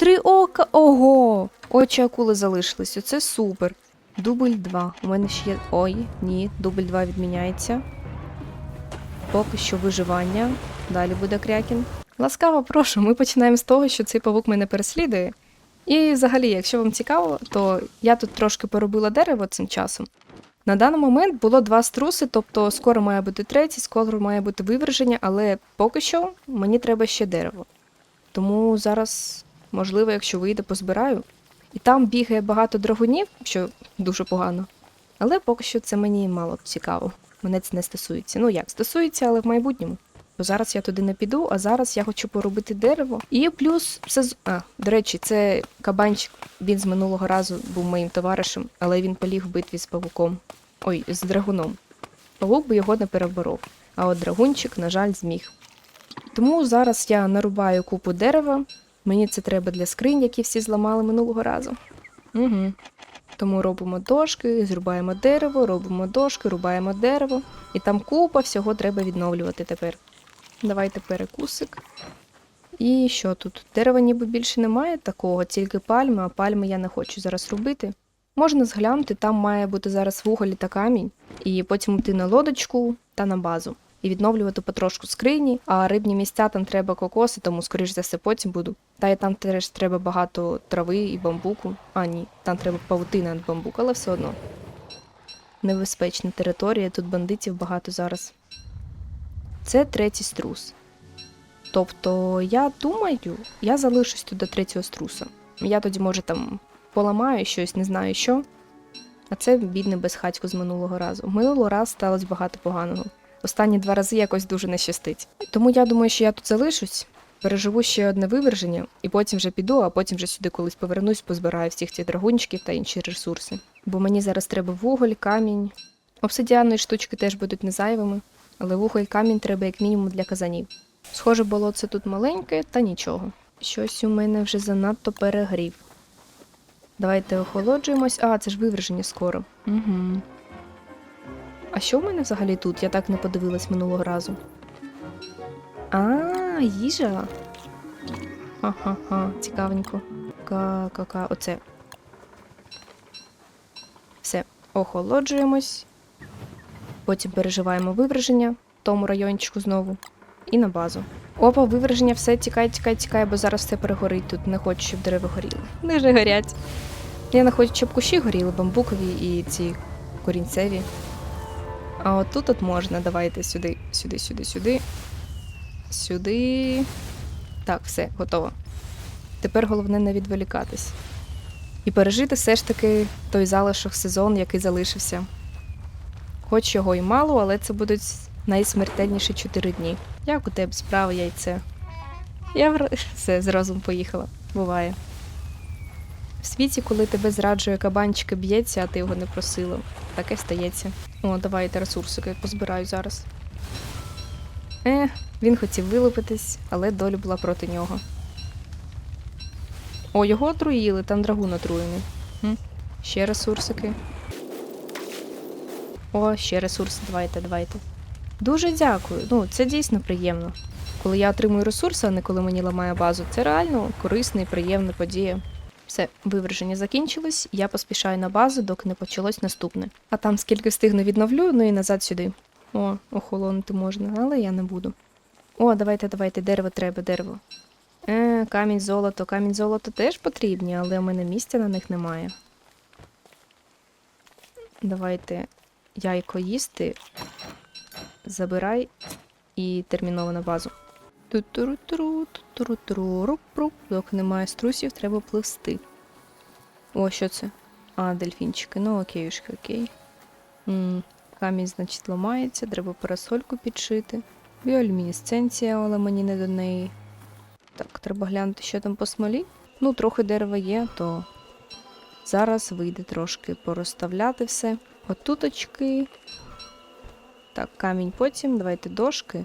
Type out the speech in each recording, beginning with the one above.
Три ока. Ого! Очі акули залишились. Оце супер. Дубль 2. У мене ще є. Ой, ні, дубль 2 відміняється. Поки що виживання. Далі буде крякін. Ласкаво прошу, ми починаємо з того, що цей павук мене переслідує. І взагалі, якщо вам цікаво, то я тут трошки поробила дерево цим часом. На даний момент було два струси, тобто скоро має бути третій, скоро має бути виверження, але поки що мені треба ще дерево. Тому зараз, можливо, якщо вийде, позбираю. І там бігає багато драгунів, що дуже погано. Але поки що це мені мало цікаво. Мене це не стосується. Ну як стосується, але в майбутньому. Бо зараз я туди не піду, а зараз я хочу поробити дерево. І плюс сезон. А, до речі, це кабанчик. Він з минулого разу був моїм товаришем, але він поліг в битві з павуком. Ой, з драгуном. Павук би його не переборов, а от драгунчик, на жаль, зміг. Тому зараз я нарубаю купу дерева. Мені це треба для скринь, які всі зламали минулого разу. Угу. Тому робимо дошки, зрубаємо дерево, робимо дошки, рубаємо дерево. І там купа всього треба відновлювати тепер. Давайте перекусик. І що тут? Дерева ніби більше немає такого, тільки пальми, а пальми я не хочу зараз робити. Можна зглянути, там має бути зараз вуголь та камінь, і потім йти на лодочку та на базу. І відновлювати потрошку скрині, а рибні місця там треба кокоси, тому скоріш за все потім буду. Та й там теж треба багато трави і бамбуку. А ні, там треба павутина від бамбук, але все одно. Небезпечна територія, тут бандитів багато зараз. Це третій струс. Тобто, я думаю, я залишусь тут до третього струса. Я тоді, може, там поламаю щось, не знаю що. А це бідний безхатько з минулого разу. Минулого раз сталося багато поганого. Останні два рази якось дуже не щастить. Тому я думаю, що я тут залишусь, переживу ще одне виверження, і потім вже піду, а потім вже сюди колись повернусь, позбираю всіх цих драгунчиків та інші ресурси. Бо мені зараз треба вуголь, камінь. Обсидіанної штучки теж будуть не зайвими, але вуголь камінь треба як мінімум для казанів. Схоже, болотце тут маленьке, та нічого. Щось у мене вже занадто перегрів. Давайте охолоджуємось. А, це ж виверження скоро. Угу. А що в мене взагалі тут? Я так не подивилась минулого разу. А, їжа. Ха-ха-ха, цікавенько. Ка-ка-ка, оце. Все, охолоджуємось. Потім переживаємо виверження в тому райончику знову. І на базу. Опа, виверження, все, тікай, тікай, тікай, бо зараз все перегорить тут. Не хочу, щоб дерева горіли. Дуже горять. Я не хочу, щоб кущі горіли, бамбукові і ці корінцеві. А от тут от можна. Давайте сюди, сюди, сюди, сюди. Сюди. Так, все, готово. Тепер головне не відволікатись. І пережити все ж таки той залишок сезон, який залишився. Хоч його і мало, але це будуть найсмертельніші 4 дні. Як у тебе справа, яйце? Я в... все, з розум поїхала. Буває. В світі, коли тебе зраджує кабанчик і б'ється, а ти його не просила. Таке стається. О, давайте ресурсики позбираю зараз. Е, він хотів вилупитись, але доля була проти нього. О, його отруїли, там драгун отруєний. Хм. Ще ресурсики. О, ще ресурси, давайте, давайте. Дуже дякую. Ну, це дійсно приємно. Коли я отримую ресурси, а не коли мені ламає базу, це реально корисна і приємна подія. Все, виверження закінчилось, я поспішаю на базу, доки не почалось наступне. А там скільки встигну відновлю, ну і назад сюди. О, охолонути можна, але я не буду. О, давайте, давайте, дерево треба, дерево. Е, камінь, золото, камінь, золото теж потрібні, але у мене місця на них немає. Давайте яйко їсти. Забирай і терміново на базу. Ту-туру-туру, ту-туру-туру. Доки немає струсів, треба пливсти. О, що це? А, дельфінчики. Ну окейушки, окей. м камінь, значить, ламається, треба парасольку підшити. Біолюмінесценція, але мені не до неї. Так, треба глянути, що там по смолі. Ну, трохи дерева є, то зараз вийде трошки порозставляти все. Отуточки. Так, камінь потім. Давайте дошки.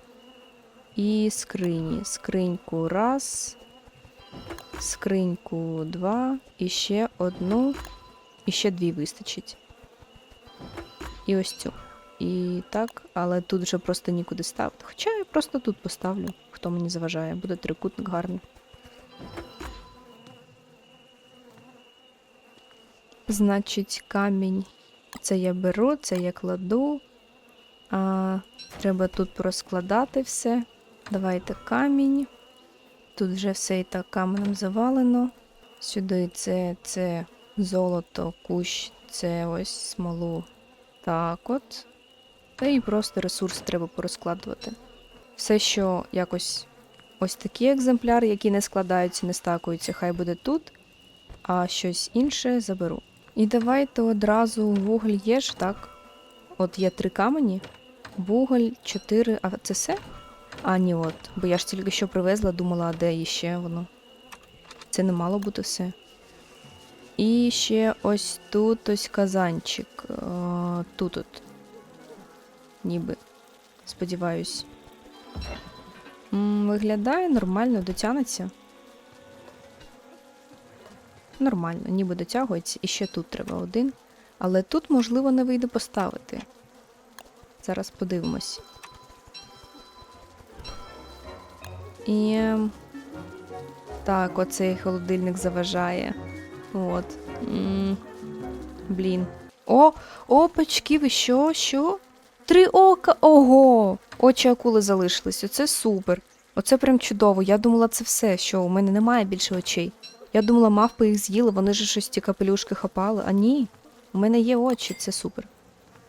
І скрині. Скриньку раз. Скриньку два. І ще одну. І ще дві вистачить. І ось цю. І так, але тут вже просто нікуди ставити. Хоча я просто тут поставлю, хто мені заважає. Буде трикутник гарний. Значить, камінь. Це я беру, це я кладу. А, треба тут порозкладати все. Давайте камінь. Тут вже все і так каменем завалено. Сюди це, це золото, кущ, це ось смолу. Так от. Та і просто ресурс треба порозкладувати. Все, що якось ось такі екземпляри, які не складаються, не стакуються, хай буде тут, а щось інше заберу. І давайте одразу вуголь є ж, так? От є три камені, вуголь, чотири. А це все? А, ні, от. Бо я ж тільки що привезла, думала, а де іще воно. Це не мало бути все. І ще ось тут ось казанчик. Е, Тут от. Ніби. Сподіваюсь. Виглядає нормально, дотягнеться. Нормально, ніби дотягується. І ще тут треба один. Але тут, можливо, не вийде поставити. Зараз подивимось. І. ем, Так, оцей холодильник заважає. От. М, Блін. О, опачки, ви що? Що? Три ока. Ого! Очі акули залишились. Оце супер. Оце прям чудово. Я думала, це все, що у мене немає більше очей. Я думала, мавпи їх з'їли, вони ж щось ті капелюшки хапали. А ні, у мене є очі, це супер.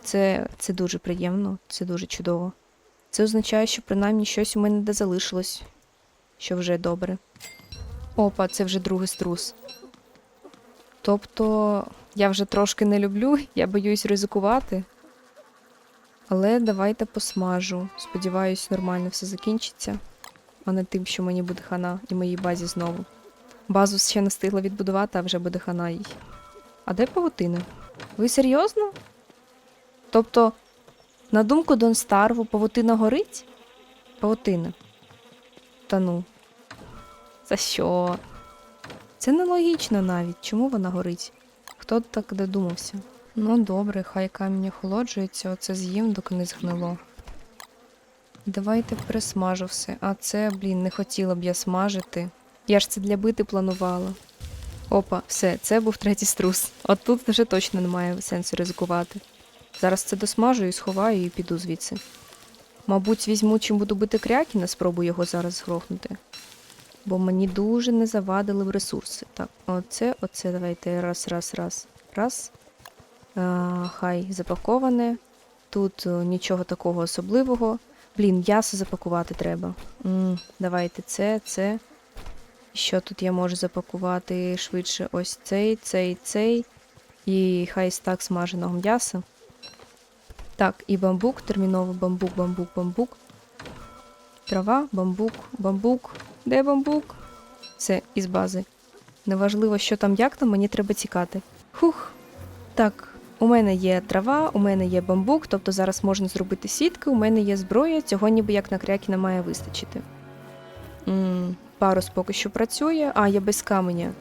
Це, це дуже приємно, це дуже чудово. Це означає, що принаймні щось у мене де залишилось, що вже добре. Опа, це вже другий струс. Тобто, я вже трошки не люблю, я боюсь ризикувати. Але давайте посмажу. Сподіваюсь, нормально все закінчиться, а не тим, що мені буде хана і моїй базі знову. Базу ще не встигла відбудувати, а вже буде хана їй. А де павутина? Ви серйозно? Тобто, на думку Дон Старву, павутина горить? Павутина. Та ну. За що? Це нелогічно навіть. Чому вона горить? Хто так додумався? Ну, добре, хай камінь охолоджується, оце з'їм, доки не згнило. Давайте пересмажу все. А це, блін, не хотіла б я смажити. Я ж це для бити планувала. Опа, все, це був третій струс. От тут вже точно немає сенсу ризикувати. Зараз це досмажу і сховаю і піду звідси. Мабуть, візьму, чим буду бити крякіна, спробую його зараз згрохнути. Бо мені дуже не завадили в ресурси. Так, оце, оце давайте раз, раз, раз, раз. А, хай запаковане. Тут е, нічого такого особливого. Блін, м'ясо запакувати треба. м давайте це, це. Що тут я можу запакувати швидше? Ось цей, цей, цей. І хай стак смаженого м'яса. Так, і бамбук, терміново бамбук, бамбук, бамбук. Трава, бамбук, бамбук. Де бамбук? Все, із бази. Неважливо, що там, як там, мені треба тікати. Хух. Так, у мене є трава, у мене є бамбук, тобто зараз можна зробити сітки, у мене є зброя, цього ніби як на крякіна має вистачити. м парус поки що працює, а я без каменя.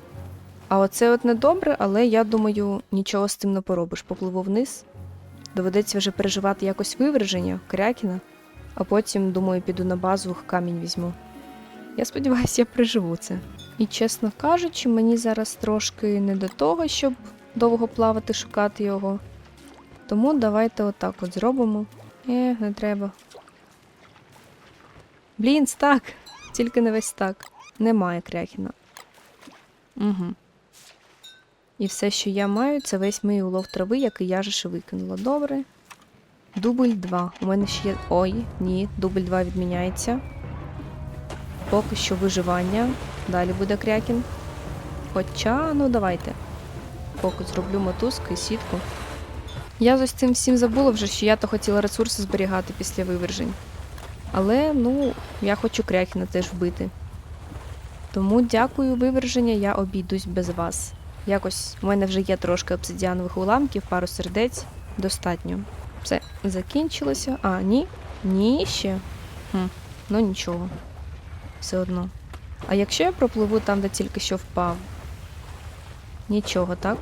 А оце от недобре, але я думаю, нічого з цим не поробиш. Попливу вниз. Доведеться вже переживати якось виверження крякіна, а потім, думаю, піду на базу, камінь візьму. Я сподіваюся, я переживу це. І чесно кажучи, мені зараз трошки не до того, щоб довго плавати, шукати його. Тому давайте отак от зробимо. Е, не треба. Блін, стак! Тільки не весь стак. Немає кряхіна. Угу. І все, що я маю, це весь мій улов трави, який я же ще викинула. Добре. Дубль 2. У мене ще є. Ой, ні, дубль 2 відміняється. Поки що виживання. Далі буде крякін. Хоча, ну давайте. Поки зроблю мотузку і сітку. Я з ось цим всім забула вже, що я то хотіла ресурси зберігати після вивержень. Але, ну, я хочу крякіна теж вбити. Тому дякую виверження, я обійдусь без вас. Якось у мене вже є трошки обсидіанових уламків, пару сердець. Достатньо. Все, закінчилося. А, ні? Ні, ще. Хм, ну нічого. Все одно. А якщо я пропливу там, де тільки що впав? Нічого, так?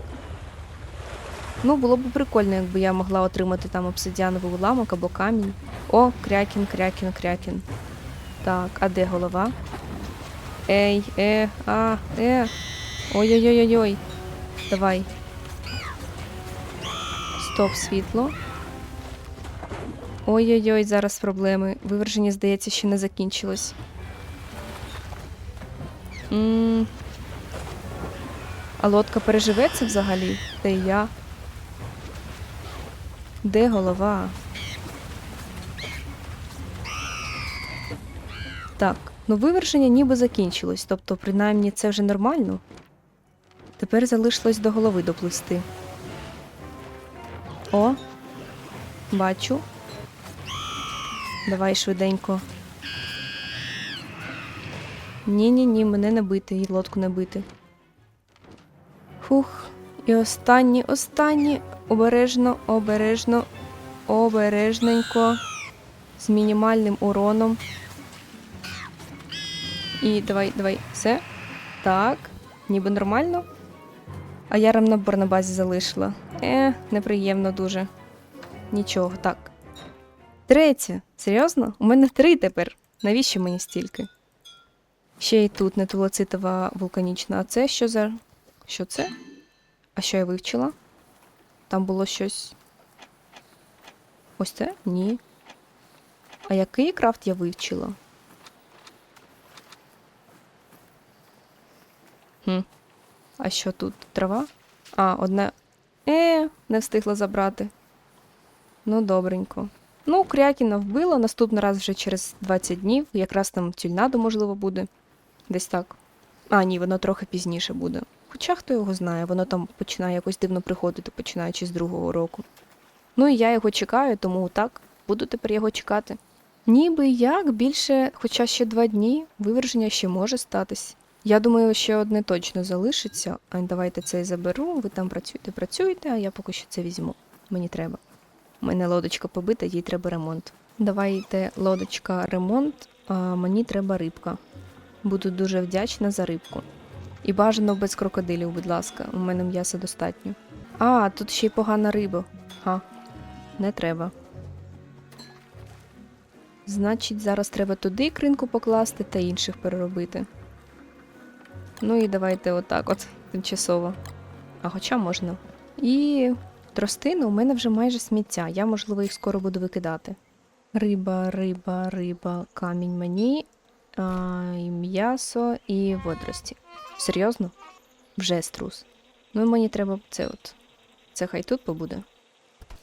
Ну, було б прикольно, якби я могла отримати там обсидіановий уламок або камінь. О, крякін, крякін, крякін. Так, а де голова? Ей, е, а, е. Ой-ой-ой-ой. Давай. Стоп, світло. Ой-ой-ой, зараз проблеми. Виверження, здається, ще не закінчилось. м А лодка переживе це взагалі? Та й я. Де голова? Так, ну виверження ніби закінчилось, тобто, принаймні, це вже нормально. Тепер залишилось до голови доплисти. О, бачу. Давай швиденько. Ні-ні ні, мене не бити, і лодку не бити. Фух. І останні, останні. Обережно, обережно, обережненько. З мінімальним уроном. І давай, давай, все. Так, ніби нормально. А я рамнабор на базі залишила. Е, неприємно дуже. Нічого, так. Третє. Серйозно? У мене три тепер. Навіщо мені стільки? Ще й тут нетулоцитова вулканічна. А це що за. Що це? А що я вивчила? Там було щось. Ось це? Ні. А який крафт я вивчила? Хм. А що тут? Трава? А, одне. Е, не встигла забрати. Ну, добренько. Ну, Крякіна вбила, наступний раз вже через 20 днів, якраз там тюльнадо, можливо, буде. Десь так. А, ні, воно трохи пізніше буде. Хоча хто його знає, воно там починає якось дивно приходити, починаючи з другого року. Ну і я його чекаю, тому так, буду тепер його чекати. Ніби як більше, хоча ще два дні, виверження ще може статись. Я думаю, ще одне точно залишиться. Давайте це і заберу. Ви там працюєте, працюєте, а я поки що це візьму. Мені треба. У мене лодочка побита, їй треба ремонт. Давайте лодочка ремонт, а мені треба рибка. Буду дуже вдячна за рибку. І бажано без крокодилів, будь ласка, у мене м'яса достатньо. А, тут ще й погана риба. Ха, не треба. Значить, зараз треба туди кринку покласти та інших переробити. Ну і давайте отак от тимчасово. А хоча можна. І тростини у мене вже майже сміття. Я, можливо, їх скоро буду викидати. Риба, риба, риба, камінь мені, а, і м'ясо і водорості. Серйозно? Вже струс. Ну мені треба це от. Це хай тут побуде.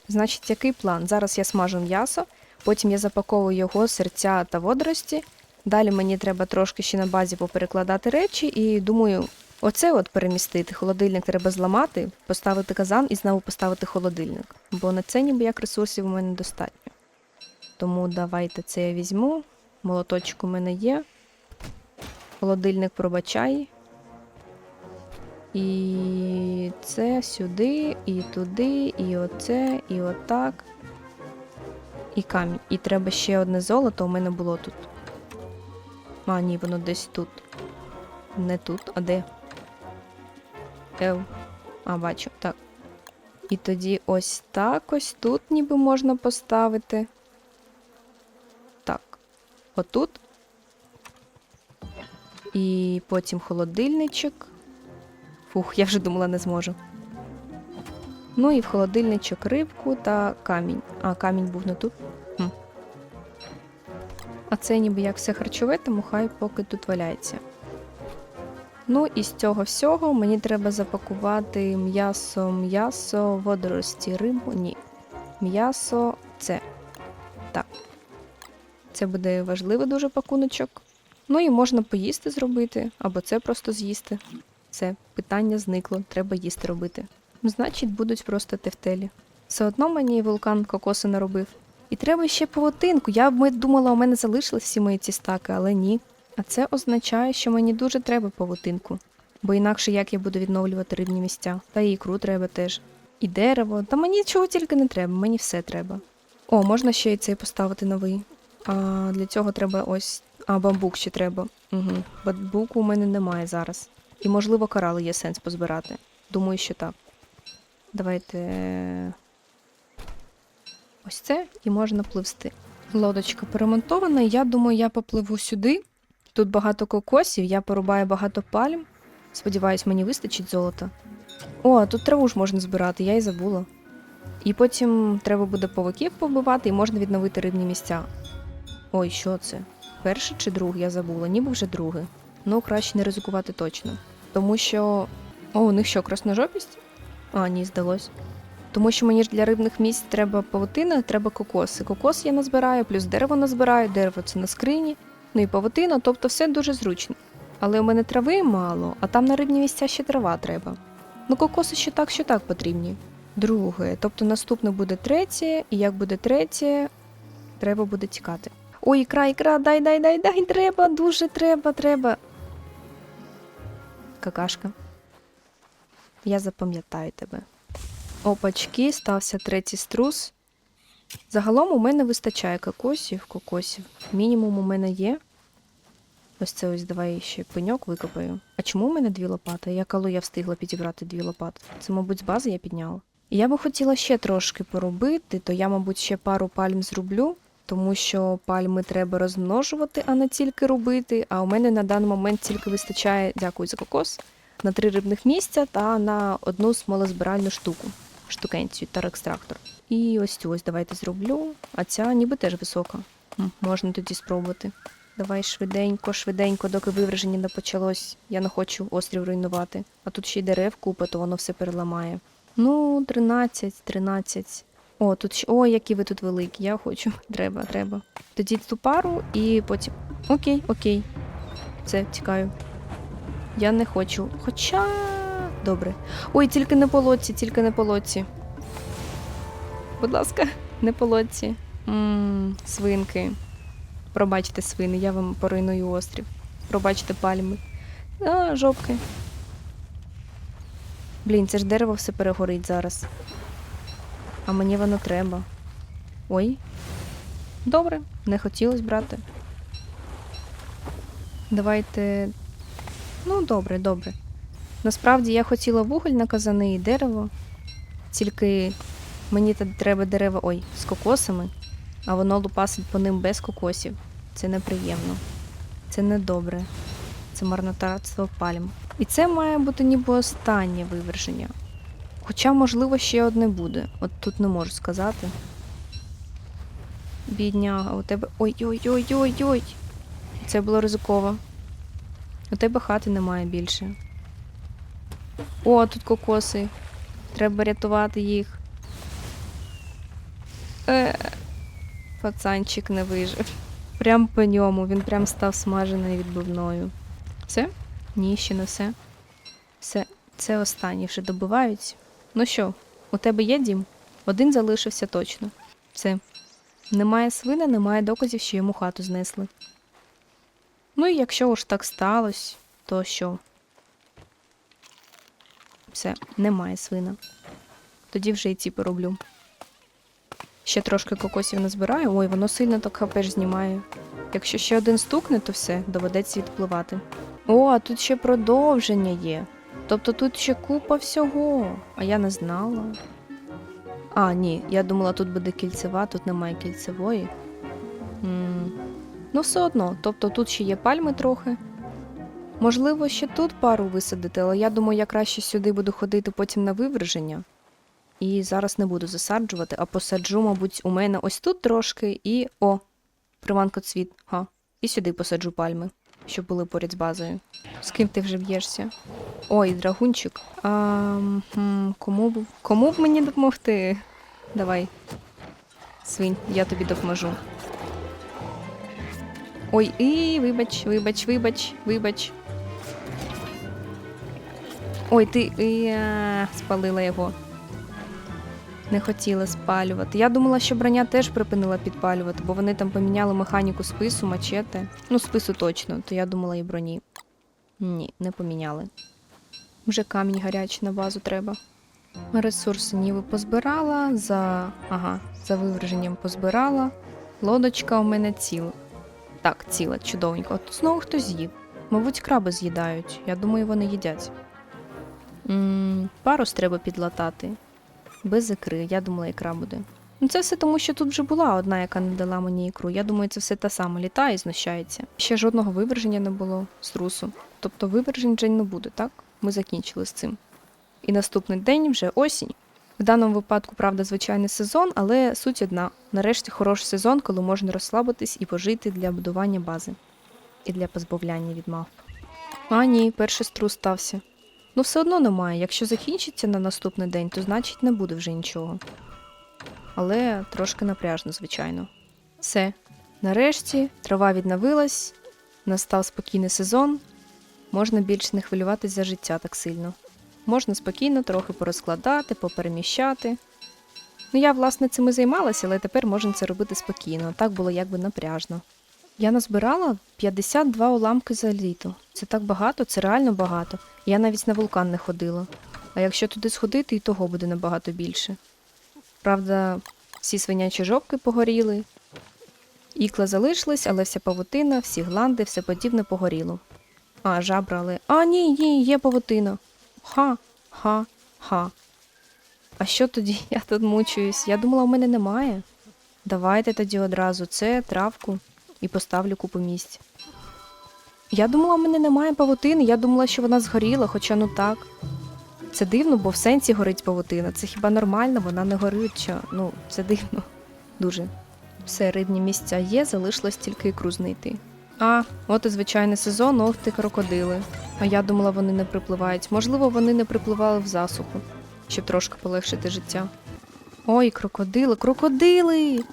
Значить, який план? Зараз я смажу м'ясо, потім я запаковую його, серця та водорості. Далі мені треба трошки ще на базі поперекладати речі, і думаю, оце от перемістити. Холодильник треба зламати, поставити казан і знову поставити холодильник. Бо на це ніби як ресурсів у мене достатньо. Тому давайте це я візьму. Молоточок у мене є. Холодильник пробачай. І це сюди, і туди, і оце, і отак. І камінь. І треба ще одне золото, у мене було тут. А, ні, воно десь тут. Не тут, а де? Ев. А, бачу, так. І тоді ось так ось тут ніби можна поставити. Так. Отут. І потім холодильничок. Фух, я вже думала, не зможу. Ну і в холодильничок рибку та камінь. А, камінь був не тут. А це ніби як все харчове, тому хай поки тут валяється. Ну і з цього всього мені треба запакувати м'ясо, м'ясо, водорості, рибу. Ні. М'ясо це. Так. Це буде важливий дуже пакуночок. Ну і можна поїсти зробити, або це просто з'їсти. Все, питання зникло, треба їсти робити. Значить, будуть просто тефтелі. Все одно мені вулкан кокоси наробив. І треба ще павутинку. Я б думала, у мене залишились всі мої ці стаки, але ні. А це означає, що мені дуже треба павутинку. Бо інакше як я буду відновлювати рибні місця. Та і ікру треба теж. І дерево. Та мені чого тільки не треба, мені все треба. О, можна ще й цей поставити новий. А для цього треба ось. А, бамбук ще треба. Угу. Бамбуку у мене немає зараз. І, можливо, корали є сенс позбирати. Думаю, що так. Давайте. Ось це і можна пливсти. Лодочка перемонтована. Я думаю, я попливу сюди. Тут багато кокосів, я порубаю багато пальм. Сподіваюсь, мені вистачить золота. О, тут траву ж можна збирати, я й забула. І потім треба буде повиків побивати і можна відновити рибні місця. Ой, що це? Перший чи другий, я забула, ніби вже другий. Ну, краще не ризикувати точно. Тому що. О, у них що, красножопість? А, ні, здалось. Тому що мені ж для рибних місць треба павутина, треба кокоси. Кокос я назбираю, плюс дерево назбираю, дерево це на скрині, ну і павутина, тобто все дуже зручно. Але у мене трави мало, а там на рибні місця ще трава треба. Ну, кокоси що так, що так потрібні. Друге, тобто наступне буде третє, і як буде третє, треба буде тікати. Ой, ікра, ікра, дай, дай, дай, дай, треба, дуже треба, треба. Какашка. Я запам'ятаю тебе. Опачки, стався третій струс. Загалом у мене вистачає кокосів, кокосів. Мінімум у мене є. Ось це ось давай ще пеньок викопаю. А чому у мене дві лопати? Я коли я встигла підібрати дві лопати? Це, мабуть, з бази я підняла. Я би хотіла ще трошки поробити, то я, мабуть, ще пару пальм зроблю, тому що пальми треба розмножувати, а не тільки робити. А у мене на даний момент тільки вистачає, дякую за кокос, на три рибних місця та на одну смолозбиральну штуку, штукенцію та екстрактор. І ось цю ось давайте зроблю. А ця ніби теж висока. Можна тоді спробувати. Давай швиденько, швиденько, доки виверження не почалось. Я не хочу острів руйнувати. А тут ще й дерев купа, то воно все переламає. Ну, 13, 13. О, тут ще. О, які ви тут великі. Я хочу. Треба, треба. Тоді цю пару і потім. Окей, окей. Все, тікаю. Я не хочу. Хоча. Добре. Ой, тільки не по лодці, тільки не по лодці. Будь ласка, не по лодці. Ммм, свинки. Пробачте свини, я вам поруйную острів. Пробачте пальми. А, жопки. Блін, це ж дерево все перегорить зараз. А мені воно треба. Ой. Добре, не хотілось брати. Давайте. Ну, добре, добре. Насправді я хотіла вуголь на казани і дерево. Тільки мені треба дерево. Ой, з кокосами, а воно лупасить по ним без кокосів. Це неприємно. Це недобре. Це марнотратство пальм. І це має бути ніби останнє виверження. Хоча, можливо, ще одне буде. От тут не можу сказати. Бідняга, у тебе. Ой-ой-ой-ой-ой. Це було ризиково. У тебе хати немає більше. О, тут кокоси. Треба рятувати їх. Е, пацанчик не вижив. Прям по ньому, він прям став смаженою відбивною. Все? Ні, ще не все. Все, це останнє вже добивають. Ну що, у тебе є дім? Один залишився точно. Все. Немає свина, немає доказів, що йому хату знесли. Ну і якщо уж так сталося, то що? Все, немає свина. Тоді вже і ці пороблю. Ще трошки кокосів назбираю. Ой, воно сильно так ж знімає. Якщо ще один стукне, то все, доведеться відпливати. О, а тут ще продовження є. Тобто тут ще купа всього. А я не знала. А, ні, я думала, тут буде кільцева, тут немає кільцевої. м Ну, все одно, тобто тут ще є пальми трохи. Можливо, ще тут пару висадити, але я думаю, я краще сюди буду ходити потім на виверження. І зараз не буду засаджувати, а посаджу, мабуть, у мене ось тут трошки і. О! Приманка цвіт. Га. І сюди посаджу пальми, щоб були поряд з базою. З ким ти вже б'єшся? Ой, драгунчик. А, кому б кому б мені допомогти? Давай. Свинь, я тобі допоможу. Ой, і вибач, вибач, вибач, вибач. Ой, ти і, а, спалила його. Не хотіла спалювати. Я думала, що броня теж припинила підпалювати, бо вони там поміняли механіку спису, мачете. Ну, спису точно, то я думала і броні. Ні, не поміняли. Вже камінь гарячий на базу треба. Ресурси ніби позбирала, за. Ага, за виверженням позбирала. Лодочка у мене ціла. Так, ціла, чудовенько. От знову хтось з'їв. Мабуть, краби з'їдають. Я думаю, вони їдять. Парус треба підлатати. Без ікри, я думала, ікра буде. Ну це все тому, що тут вже була одна, яка не дала мені ікру. Я думаю, це все та сама літає і знущається. Ще жодного виверження не було з трусу. Тобто вивержень вже не буде, так? Ми закінчили з цим. І наступний день вже осінь. В даному випадку, правда, звичайний сезон, але суть одна. Нарешті хороший сезон, коли можна розслабитись і пожити для будування бази і для позбавляння від мавп. А ні, перший струс стався. Ну, все одно немає. Якщо закінчиться на наступний день, то значить не буде вже нічого. Але трошки напряжно, звичайно. Все. Нарешті трава відновилась, настав спокійний сезон. Можна більше не хвилюватись за життя так сильно. Можна спокійно трохи порозкладати, попереміщати. Ну, я, власне, цим і займалася, але тепер можна це робити спокійно. Так було якби напряжно. Я назбирала 52 уламки за літо. Це так багато, це реально багато. Я навіть на вулкан не ходила. А якщо туди сходити, і того буде набагато більше. Правда, всі свинячі жопки погоріли, ікла залишились, але вся павутина, всі гланди, все подібне погоріло. А, жабра, але. А, ні, ні, є павутина. Ха, ха, ха. А що тоді? Я тут мучуюсь. Я думала, у мене немає. Давайте тоді одразу це, травку і поставлю купу місць. Я думала, у мене немає павутини, я думала, що вона згоріла, хоча ну так. Це дивно, бо в сенсі горить павутина. Це хіба нормально, вона не горить. Чи... Ну, це дивно. Дуже. Все, рибні місця є, залишилось тільки ікру знайти. А, от і звичайний сезон, ох крокодили. А я думала, вони не припливають. Можливо, вони не припливали в засуху, щоб трошки полегшити життя. Ой, крокодили, крокодили!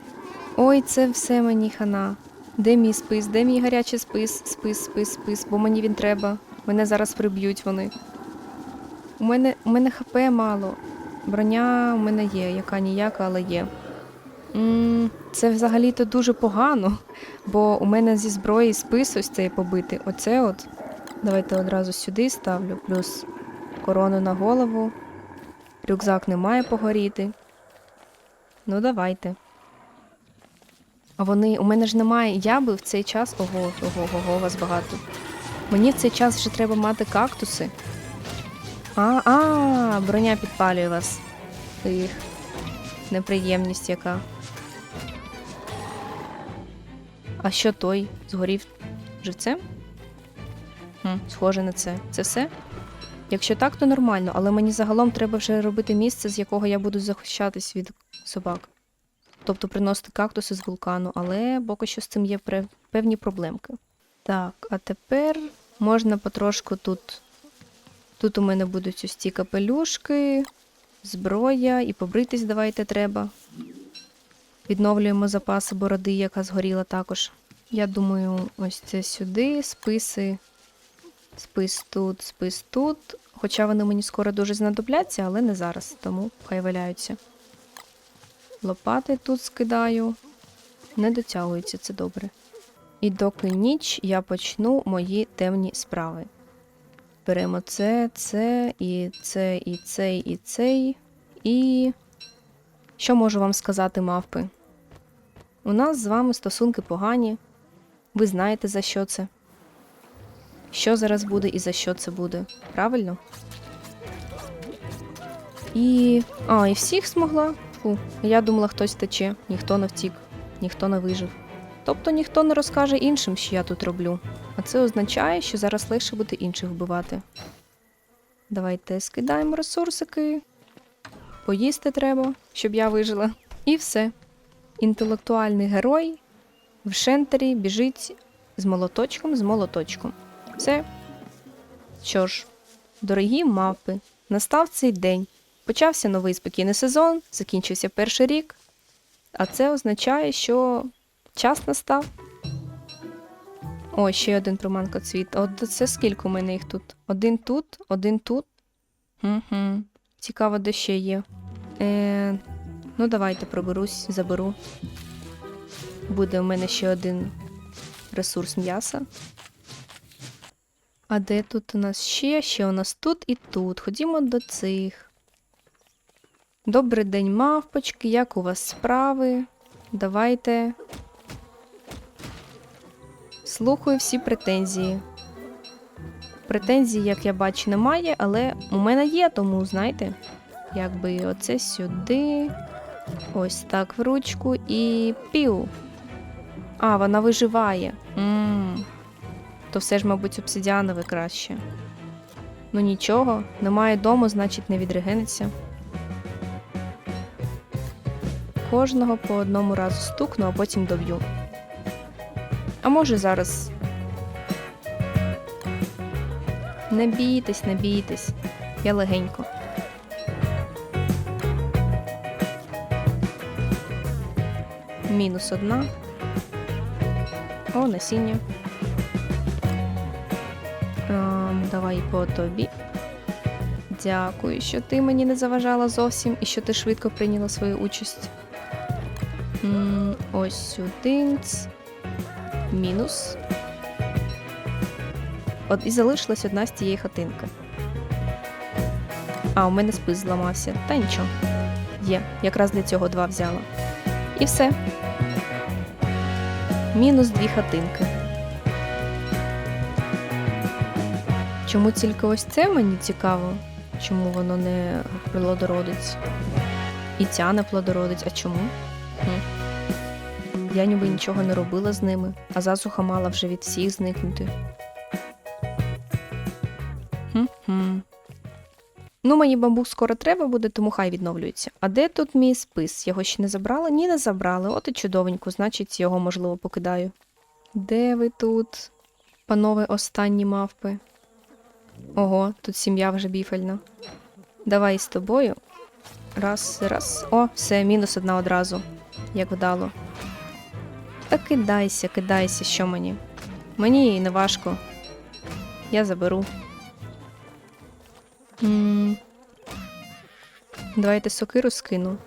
Ой, це все мені хана. Де мій спис? Де мій гарячий спис? Спис, спис, спис, бо мені він треба. Мене зараз приб'ють вони. У мене, у мене ХП мало. Броня у мене є, яка ніяка, але є. м це взагалі-то дуже погано, бо у мене зі зброї спис ось цей побитий. Оце от. Давайте одразу сюди ставлю, плюс корону на голову. Рюкзак не має погоріти. Ну, давайте. А вони, у мене ж немає, я би в цей час. Ого, ого, ого, вас багато. Мені в цей час вже треба мати кактуси. А, а, броня підпалює вас. Їх. Неприємність яка. А що той? Згорів живцем? Хм, схоже на це. Це все? Якщо так, то нормально, але мені загалом треба вже робити місце, з якого я буду захищатись від собак. Тобто приносити кактуси з вулкану, але поки що з цим є певні проблемки. Так, а тепер можна потрошку тут. Тут у мене будуть ось ці капелюшки, зброя і побритись давайте треба. Відновлюємо запаси бороди, яка згоріла також. Я думаю, ось це сюди, списи. Спис тут, спис тут. Хоча вони мені скоро дуже знадобляться, але не зараз, тому хай валяються. Лопати тут скидаю. Не дотягується, це добре. І доки ніч я почну мої темні справи. Беремо це, це, і це, і цей, і цей. І. Що можу вам сказати, мавпи? У нас з вами стосунки погані. Ви знаєте, за що це. Що зараз буде і за що це буде. Правильно? І. А, і всіх змогла. Фу, я думала, хтось тече, ніхто не втік, ніхто не вижив. Тобто ніхто не розкаже іншим, що я тут роблю. А це означає, що зараз легше буде інших вбивати. Давайте скидаємо ресурсики. Поїсти треба, щоб я вижила. І все. Інтелектуальний герой в шентері біжить з молоточком, з молоточком. Все. Що ж, дорогі мапи, настав цей день. Почався новий спокійний сезон, закінчився перший рік, а це означає, що час настав. О, ще один приманка цвіт. От це скільки у мене їх тут? Один тут, один тут. Угу. Цікаво, де ще є. Е, ну, давайте проберусь, заберу. Буде у мене ще один ресурс м'яса. А де тут у нас ще? Ще у нас тут і тут. Ходімо до цих. Добрий день, мавпочки. Як у вас справи? Давайте. Слухаю всі претензії. Претензій, як я бачу, немає, але у мене є, тому знаєте. Якби оце сюди. Ось так в ручку і пів. А, вона виживає. Ммм. То все ж, мабуть, обсидіанове краще. Ну нічого, немає дому, значить не відрегениться. Кожного по одному разу стукну, а потім доб'ю. А може зараз. Не бійтесь, не бійтесь. Я легенько. Мінус одна. О, насіння. Ем, давай по тобі. Дякую, що ти мені не заважала зовсім і що ти швидко прийняла свою участь. Ось сюди. Мінус. От і залишилась одна з тієї хатинки. А, у мене спис зламався. Та нічого. Є, якраз для цього два взяла. І все. Мінус дві хатинки. Чому тільки ось це мені цікаво? Чому воно не плодородить? І ця не плодородить, а чому? Я ніби нічого не робила з ними, а засуха мала вже від всіх зникнути. Хм-хм. Ну, мені бамбук скоро треба буде, тому хай відновлюється. А де тут мій спис? Його ще не забрали? Ні, не забрали. От і чудовенько, значить, його, можливо, покидаю. Де ви тут, панове останні мавпи? Ого, тут сім'я вже біфельна. Давай з тобою. Раз, раз. О, все, мінус одна одразу. Як вдало. Та кидайся, кидайся, що мені? Мені не важко. Я заберу. м Давайте сокиру скину,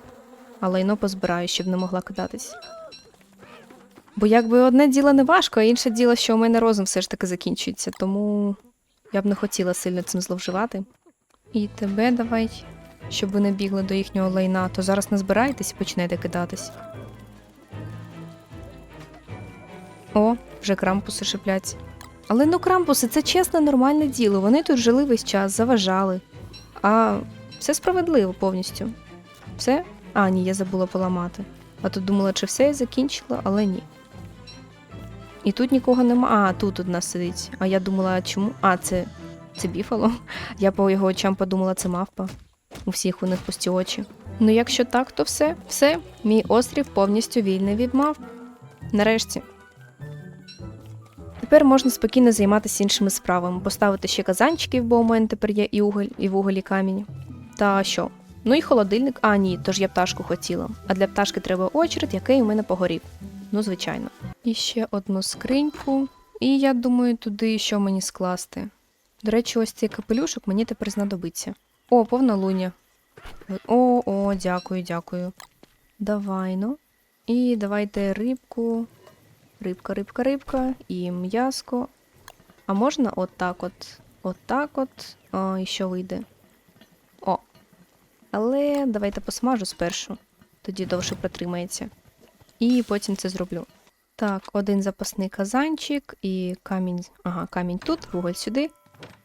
а лайно позбираю, щоб не могла кидатись. Бо якби одне діло не важко, а інше діло, що у мене розум все ж таки закінчується, тому я б не хотіла сильно цим зловживати. І тебе давай, щоб ви не бігли до їхнього лайна, то зараз не збираєтесь і почнете кидатись. О, вже крампуси шипляться. Але ну крампуси це чесне, нормальне діло. Вони тут жили весь час, заважали. А все справедливо повністю. Все? А, ні, я забула поламати. А тут думала, чи все я закінчила, але ні. І тут нікого нема. А, тут одна сидить. А я думала, чому? А, це. Це біфало. Я по його очам подумала, це мавпа. У всіх у них пусті очі. Ну, якщо так, то все, все. Мій острів повністю вільний від мавп. Нарешті. Тепер можна спокійно займатися іншими справами, поставити ще казанчиків, бо у мене тепер є і уголь, і вуголь, і камінь. Та що? Ну і холодильник. А, ні, тож я пташку хотіла. А для пташки треба очеред, який у мене погорів. Ну, звичайно. І ще одну скриньку. І я думаю, туди що мені скласти. До речі, ось цей капелюшок мені тепер знадобиться. О, повнолуння. О, о, дякую, дякую. Давай, ну. І давайте рибку. Рибка, рибка, рибка і м'яско. А можна отак от, отак от. О, і що вийде? О. Але давайте посмажу спершу. Тоді довше протримається. І потім це зроблю. Так, один запасний казанчик і камінь. Ага, камінь тут, вуголь сюди.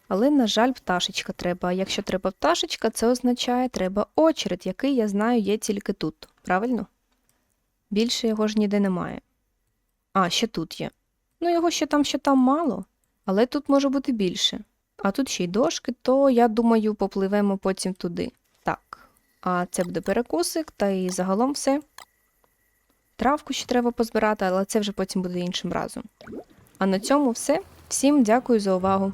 Але, на жаль, пташечка треба. Якщо треба пташечка, це означає, треба очеред, який я знаю є тільки тут. Правильно? Більше його ж ніде немає. А, ще тут є. Ну, його ще там, ще там мало, але тут може бути більше. А тут ще й дошки, то я думаю, попливемо потім туди. Так. А це буде перекусик, та і загалом все. Травку ще треба позбирати, але це вже потім буде іншим разом. А на цьому все. Всім дякую за увагу.